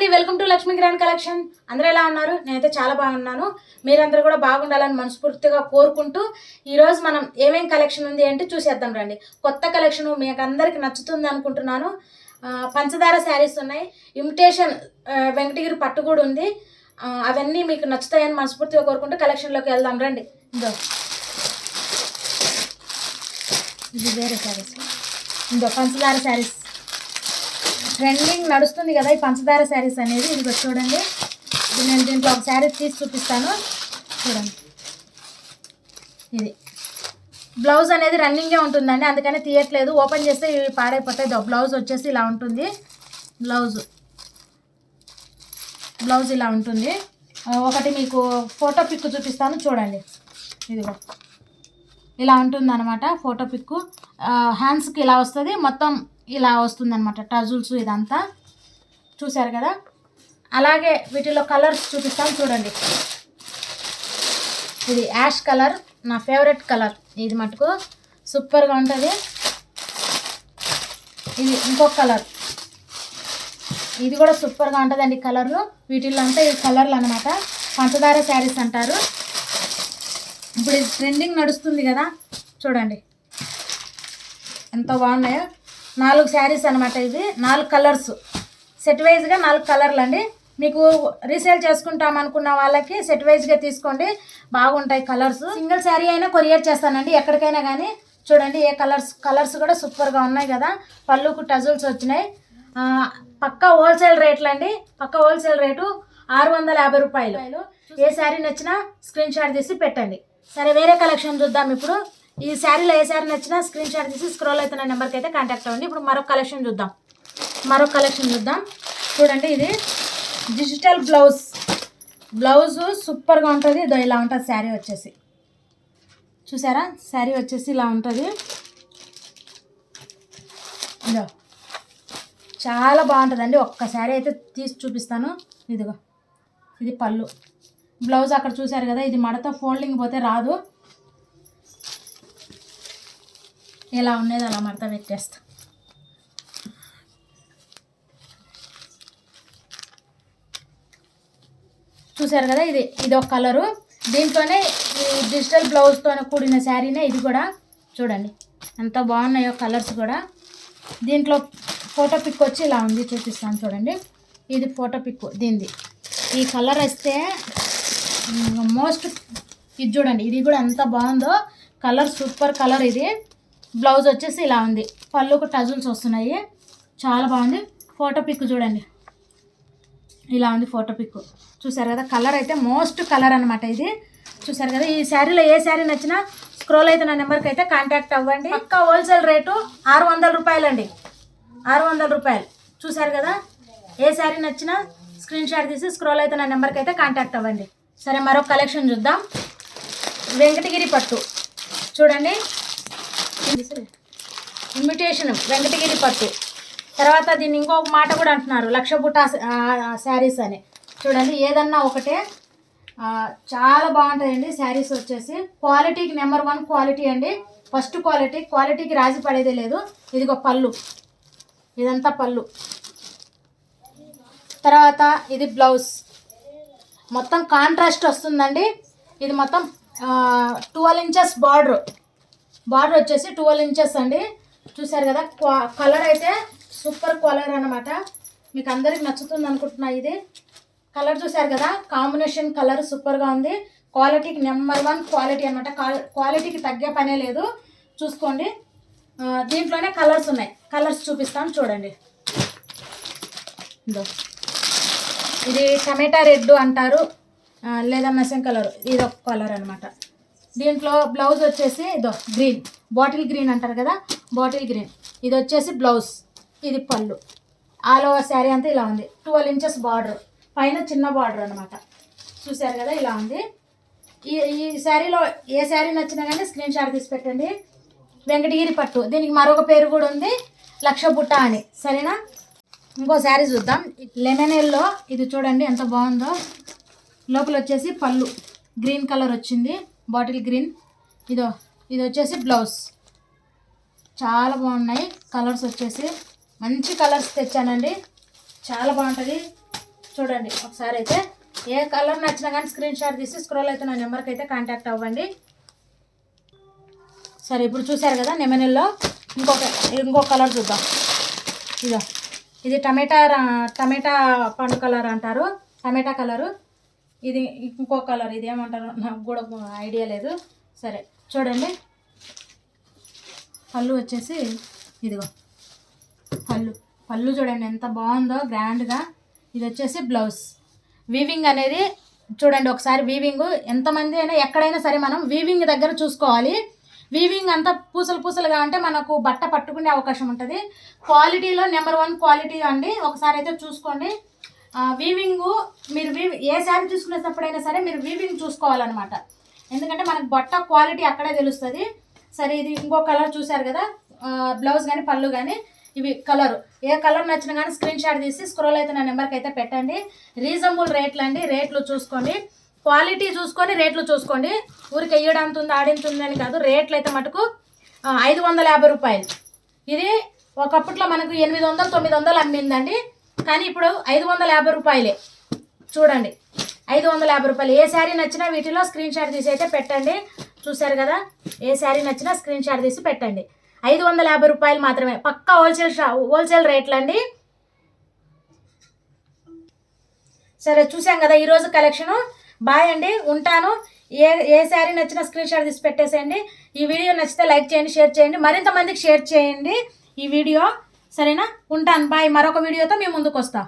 అండి welcome to Lakshmi grand collection. అందరూ ఎలా ఉన్నారు? నేనైతే చాలా బాగున్నాను. మీరందరూ కూడా బాగుండాలని మనస్ఫూర్తిగా కోరుకుంటూ ఈరోజు మనం ఏమేం కలెక్షన్ ఉంది అంటే చూసేద్దాం రండి. కొత్త కలెక్షన్ మీకు అందరికి నచ్చుతుంది అనుకుంటున్నాను. పంచదార శారీస్ ఉన్నాయి. ఇమిటేషన్ వెంకటగిరి పట్టు కూడా ఉంది అవన్నీ మీకు నచ్చుతాయని మనస్ఫూర్తిగా కోరుకుంటూ కలెక్షన్లోకి వెళ్దాం రండి. ఇదో. ఇది వేరే శారీస్. ఇదో పంచదార శారీస్. ట్రెండింగ్ నడుస్తుంది కదా ఈ పంచదార శారీస్ అనేది. ఇది చూడండి. ఇది నేను దీంట్లో ఒక శారీ తీసి చూపిస్తాను. చూడండి. ఇది. బ్లౌజ్ అనేది రన్నింగే ఉంటుందండి. అందుకని తీయట్లేదు. ఓపెన్ చేస్తే ఇవి పాడైపోతాయి. బ్లౌజ్ వచ్చేసి ఇలా ఉంటుంది. బ్లౌజ్. బ్లౌజ్ ఇలా ఉంటుంది. ఒకటి మీకు ఫోటో పిక్ చూపిస్తాను. చూడండి. ఇదిగో. ఇలా ఉంటుంది అనమాట ఫోటో పిక్. హ్యాండ్స్కి ఇలా వస్తుంది. మొత్తం ఇలా వస్తుంది అనమాట టజుల్స్ ఇదంతా. చూశారు కదా? అలాగే వీటిలో కలర్స్ చూపిస్తాను చూడండి. ఇది యాష్ కలర్ నా ఫేవరెట్ కలర్. ఇది మటుకు సూపర్గా ఉంటుంది. ఇది ఇంకొక కలర్. ఇది కూడా సూపర్గా ఉంటుందండి కలర్లు. వీటిల్లో అంతా ఈ కలర్లు అనమాట పంచదార శారీస్ అంటారు. ఇప్పుడు ఇది ట్రెండింగ్ నడుస్తుంది కదా? చూడండి. ఎంత బాగున్నాయో. నాలుగు శారీస్ అనమాట ఇది. నాలుగు కలర్స్. సెట్ వైజ్గా నాలుగు కలర్లు అండి. మీకు రీసేల్ చేసుకుంటాం అనుకున్న వాళ్ళకి సెట్ వైజ్గా తీసుకోండి. బాగుంటాయి కలర్స్. సింగిల్ శారీ అయినా కొరియర్ చేస్తానండి. ఎక్కడికైనా కానీ చూడండి ఏ కలర్స్ కలర్స్ కూడా సూపర్గా ఉన్నాయి కదా. పళ్ళుకు టజుల్స్ వచ్చినాయి. పక్క హోల్సేల్ రేట్లు అండి పక్క హోల్సేల్ రేటు ఆరు వందల యాభై రూపాయలు. ఏ శారీ నచ్చినా స్క్రీన్ షాట్ తీసి పెట్టండి. సరే వేరే కలెక్షన్ చూద్దాం ఇప్పుడు. ఈ శారీలో ఏ శారీ నచ్చినా స్క్రీన్ షాట్ తీసి స్క్రోల్ అవుతున్న నెంబర్కి అయితే కాంటాక్ట్ అవ్వండి. ఇప్పుడు మరొక కలెక్షన్ చూద్దాం. మరొక కలెక్షన్ చూద్దాం. చూడండి ఇది డిజిటల్ బ్లౌజ్. బ్లౌజ్ సూపర్గా ఉంటుంది. ఇదో ఇలా ఉంటుంది శారీ వచ్చేసి. చూసారా? శారీ వచ్చేసి ఇలా ఉంటుంది. ఇదో. చాలా బాగుంటుందండి. ఒక్క శారీ అయితే తీసి చూపిస్తాను. ఇదిగో. ఇది పళ్ళు. బ్లౌజ్ అక్కడ చూశారు కదా? ఇది మడత ఫోల్డింగ్ పోతే రాదు. ఎలా ఉండేది అలా మడత పెట్టేస్తా. చూసారు కదా ఇది ఇది ఒక కలరు. దీంట్లోనే ఈ డిజిటల్ బ్లౌజ్తో కూడిన శారీనే ఇది కూడా. చూడండి ఎంత బాగున్నాయో కలర్స్ కూడా. దీంట్లో ఫోటో పిక్ వచ్చి ఇలా ఉంది చూపిస్తాను చూడండి. ఇది ఫోటో పిక్ దీనిది. ఈ కలర్ వస్తే మోస్ట్ ఇది చూడండి ఇది కూడా ఎంత బాగుందో. కలర్ సూపర్ కలర్ ఇది. బ్లౌజ్ వచ్చేసి ఇలా ఉంది. పళ్ళుకు టజుల్స్ వస్తున్నాయి. చాలా బాగుంది. ఫోటో పిక్ చూడండి. ఇలా ఉంది ఫోటో పిక్. చూసారు కదా కలర్ అయితే మోస్ట్ కలర్ అనమాట ఇది. చూసారు కదా ఈ శారీలో ఏ శారీ నచ్చినా స్క్రోల్ అయితే నా నెంబర్కి అయితే కాంటాక్ట్ అవ్వండి. పక్క హోల్సేల్ రేటు ఆరు వందల రూపాయలండి. ఆరు వందల రూపాయలు. చూసారు కదా ఏ శారీ నచ్చినా స్క్రీన్ షాట్ తీసి స్క్రోల్ అయితే నా నెంబర్కి అయితే కాంటాక్ట్ అవ్వండి. సరే మరొక కలెక్షన్ చూద్దాం. వెంకటగిరి పట్టు. చూడండి. ఇమిటేషన్ వెంకటగిరి పట్టు. తర్వాత దీన్ని ఇంకొక మాట కూడా అంటున్నారు లక్ష బుట్ట శారీస్ అని. చూడండి ఏదన్నా ఒకటే చాలా బాగుంటాయండి శారీస్ వచ్చేసి. క్వాలిటీకి నెంబర్ వన్ క్వాలిటీ అండి. ఫస్ట్ క్వాలిటీ క్వాలిటీకి రాజీ పడేదే లేదు. ఇదిగో పళ్ళు. ఇదంతా పళ్ళు. తర్వాత ఇది బ్లౌజ్. మొత్తం కాంట్రాస్ట్ వస్తుందండి. ఇది మొత్తం ట్వెల్వ్ ఇంచెస్ బార్డర్. బార్డర్ వచ్చేసి ట్వెల్వ్ ఇంచెస్ అండి. చూసారు కదా కలర్ అయితే సూపర్ కలర్ అనమాట మీకు అందరికి నచ్చుతుంది అనుకుంటున్నా ఇది. కలర్ చూసారు కదా కాంబినేషన్ కలర్ సూపర్గా ఉంది. క్వాలిటీకి నెంబర్ వన్ క్వాలిటీ అనమాట క్వాలిటీకి తగ్గే పనే లేదు. చూసుకోండి. దీంట్లోనే కలర్స్ ఉన్నాయి. కలర్స్ చూపిస్తాను చూడండి. ఇదో. ఇది టమాటా రెడ్ అంటారు. లేదా మెసన్ కలర్. ఇది ఒక కలర్ అనమాట దీంట్లో బ్లౌజ్ వచ్చేసి ఇదో గ్రీన్ బాటిల్ గ్రీన్ అంటారు కదా? బాటిల్ గ్రీన్ ఇది వచ్చేసి బ్లౌజ్ ఇది పళ్ళు. ఆల్ ఓవర్ శారీ అంతా ఇలా ఉంది. ట్వెల్వ్ ఇంచెస్ బార్డర్ పైన చిన్న బార్డర్ అనమాట చూశారు కదా? ఇలా ఉంది. ఈ ఈ శారీలో ఏ శారీ నచ్చినా కానీ స్క్రీన్ షాట్ తీసి పెట్టండి. వెంకటగిరి పట్టు. దీనికి మరొక పేరు కూడా ఉంది. లక్ష బుట్ట అని. సరేనా? ఇంకో శారీ చూద్దాం. లెమన్ ఎల్లో ఇది చూడండి ఎంత బాగుందో. లోపల వచ్చేసి పళ్ళు. గ్రీన్ కలర్ వచ్చింది. Bottle green. ఇదో ఇది వచ్చేసి బ్లౌజ్. చాలా బాగున్నాయి. కలర్స్ వచ్చేసి మంచి కలర్స్ తెచ్చానండి. చాలా బాగుంటుంది. చూడండి ఒకసారి అయితే. ఏ కలర్ నచ్చినా కానీ స్క్రీన్ షాట్ తీసి స్క్రోల్ అయితే నా నెంబర్కి అయితే కాంటాక్ట్ అవ్వండి. సరే ఇప్పుడు చూసారు కదా నెమనెల్లో? ఇంకొక ఇంకొక కలర్ చూద్దాం. ఇదో ఇది టమాటా రా- టమాటా పండు కలర్ అంటారు. టమాటా కలరు. ఇది ఇంకో కలర్ ఇది ఏమంటారు? నాకు కూడా ఐడియా లేదు. సరే చూడండి. పళ్ళు వచ్చేసి ఇదిగో. పళ్ళు. పళ్ళు చూడండి ఎంత బాగుందో గ్రాండ్గా ఇది వచ్చేసి బ్లౌజ్ వీవింగ్ అనేది చూడండి ఒకసారి వీవింగ్ ఎంతమంది అయినా ఎక్కడైనా సరే మనం వీవింగ్ దగ్గర చూసుకోవాలి. వీవింగ్ అంతా పూసలు పూసలుగా అంటే మనకు బట్ట పట్టుకునే అవకాశం ఉంటుంది. క్వాలిటీలో నెంబర్ వన్ క్వాలిటీ అండి. ఒకసారి అయితే చూసుకోండి. వీవింగ్ మీరు వీవి ఏ శారీ చూసుకునేటప్పుడైనా సరే మీరు వీవింగ్ చూసుకోవాలన్నమాట. ఎందుకంటే మనకు బట్ట క్వాలిటీ అక్కడే తెలుస్తుంది. సరే ఇది ఇంకో కలర్ చూశారు కదా? బ్లౌజ్ కానీ పళ్ళు కానీ ఇవి కలర్ ఏ కలర్ నచ్చినా కానీ స్క్రీన్ షాట్ తీసి స్క్రోల్ అయితే నా నెంబర్కి అయితే పెట్టండి. రీజనబుల్ రేట్లు అండి రేట్లు చూసుకోండి. క్వాలిటీ చూసుకొని రేట్లు చూసుకోండి. ఊరికి వెయ్యడంత ఉంది ఆడింతుంది అని కాదు. రేట్లు అయితే మటుకు ఐదు వందల యాభై రూపాయలు. ఇది ఒకప్పట్లో మనకు ఎనిమిది వందలు తొమ్మిది వందలు అమ్మిందండి. కానీ ఇప్పుడు ఐదు వందల యాభై రూపాయలే. చూడండి. ఐదు వందల యాభై రూపాయలు. ఏ శారీ నచ్చినా వీటిలో స్క్రీన్ షాట్ తీసి అయితే పెట్టండి. చూశారు కదా? ఏ శారీ నచ్చినా స్క్రీన్ షాట్ తీసి పెట్టండి. ఐదు వందల యాభై రూపాయలు మాత్రమే. పక్కా హోల్సేల్ షా హోల్సేల్ రేట్లు అండి. సరే చూసాం కదా ఈరోజు కలెక్షను బాయ్ అండి. ఉంటాను. ఏ ఏ శారీ నచ్చినా స్క్రీన్ షాట్ తీసి పెట్టేసేయండి. ఈ వీడియో నచ్చితే లైక్ చేయండి షేర్ చేయండి. మరింత మందికి షేర్ చేయండి ఈ వీడియో. సరేనా? ఉంటాను. బాయ్. మరొక వీడియోతో మేము ముందుకు వస్తా